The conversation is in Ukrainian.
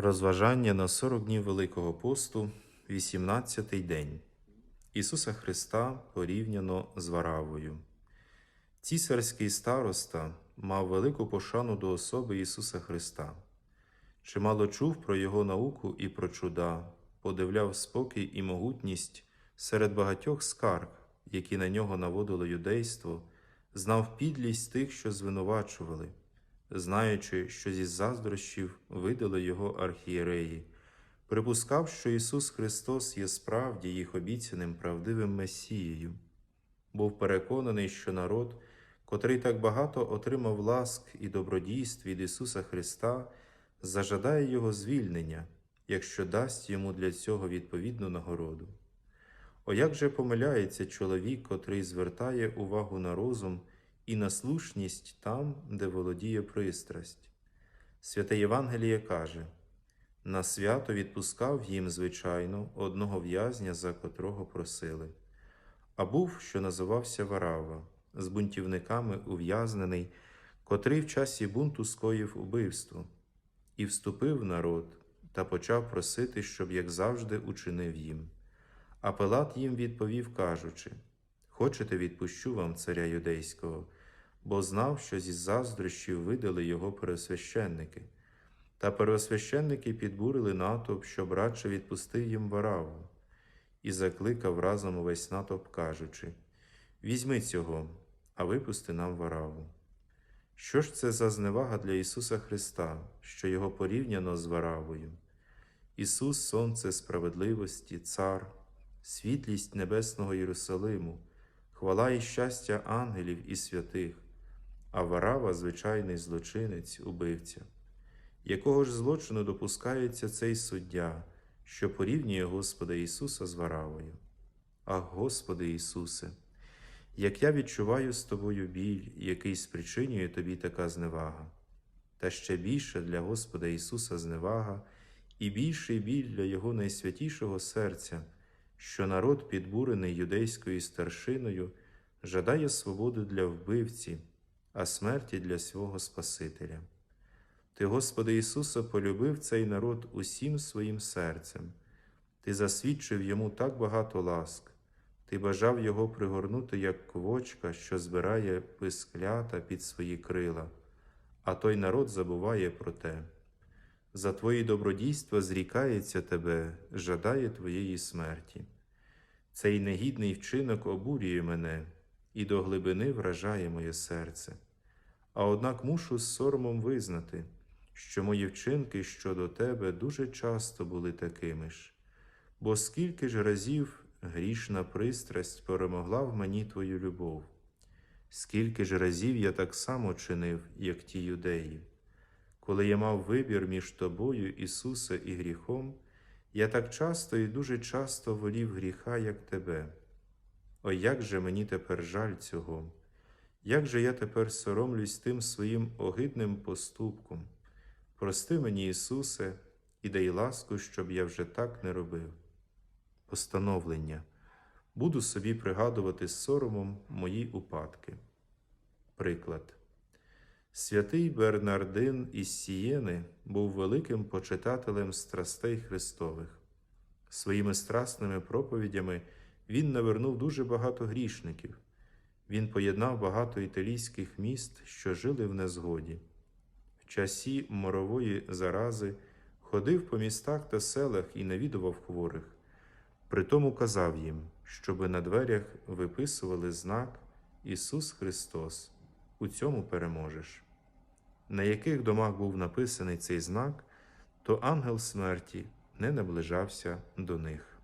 Розважання на 40 днів Великого посту, 18-й день. Ісуса Христа порівняно з Варавою. Цісарський староста мав велику пошану до особи Ісуса Христа. Чимало чув про Його науку і про чуда, подивляв спокій і могутність серед багатьох скарг, які на нього наводило юдейство, знав підлість тих, що звинувачували знаючи, що зі заздрощів видали його архієреї, припускав, що Ісус Христос є справді їх обіцяним правдивим Месією, був переконаний, що народ, котрий так багато отримав ласк і добродійств від Ісуса Христа, зажадає Його звільнення, якщо дасть йому для цього відповідну нагороду. О, як же помиляється чоловік, котрий звертає увагу на розум і на слушність там, де володіє пристрасть. Святе Євангеліє каже на свято відпускав їм, звичайно, одного в'язня, за котрого просили. А був, що називався Варава, з бунтівниками ув'язнений, котрий в часі бунту скоїв убивство, і вступив в народ та почав просити, щоб, як завжди, учинив їм. А Пилат їм відповів, кажучи: Хочете, відпущу вам царя юдейського, бо знав, що зі заздрощів видали його пересвященники. Та первосвященники підбурили натовп, щоб радше відпустив їм вараву, і закликав разом увесь натовп, кажучи: Візьми цього, а випусти нам вараву. Що ж це за зневага для Ісуса Христа, що Його порівняно з варавою? Ісус Сонце справедливості, Цар, світлість небесного Єрусалиму, хвала і щастя ангелів і святих, а варава звичайний злочинець, убивця. Якого ж злочину допускається цей суддя, що порівнює Господа Ісуса з варавою? Ах, Господи Ісусе, як я відчуваю з Тобою біль, який спричинює Тобі така зневага, та ще більше для Господа Ісуса зневага і більший біль для Його найсвятішого серця, що народ, підбурений юдейською старшиною, жадає свободи для вбивці, а смерті для свого Спасителя. Ти, Господи Ісусе, полюбив цей народ усім своїм серцем, Ти засвідчив йому так багато ласк, Ти бажав його пригорнути, як квочка, що збирає писклята під свої крила, а той народ забуває про те. За Твої добродійства зрікається Тебе, жадає Твоєї смерті. Цей негідний вчинок обурює мене і до глибини вражає моє серце. А однак мушу з соромом визнати, що мої вчинки щодо тебе дуже часто були такими ж, бо скільки ж разів грішна пристрасть перемогла в мені твою любов, скільки ж разів я так само чинив, як ті юдеї. Коли я мав вибір між тобою, Ісусе, і гріхом, я так часто і дуже часто волів гріха, як тебе. О, як же мені тепер жаль цього, як же я тепер соромлюсь тим своїм огидним поступком. Прости мені, Ісусе, і дай ласку, щоб я вже так не робив. Постановлення. Буду собі пригадувати з соромом мої упадки. Приклад. Святий Бернардин із Сієни був великим почитателем страстей Христових. Своїми страсними проповідями він навернув дуже багато грішників. Він поєднав багато італійських міст, що жили в незгоді. В часі морової зарази ходив по містах та селах і навідував хворих. Притому казав їм, щоби на дверях виписували знак Ісус Христос, у цьому переможеш. На яких домах був написаний цей знак, то ангел смерті не наближався до них.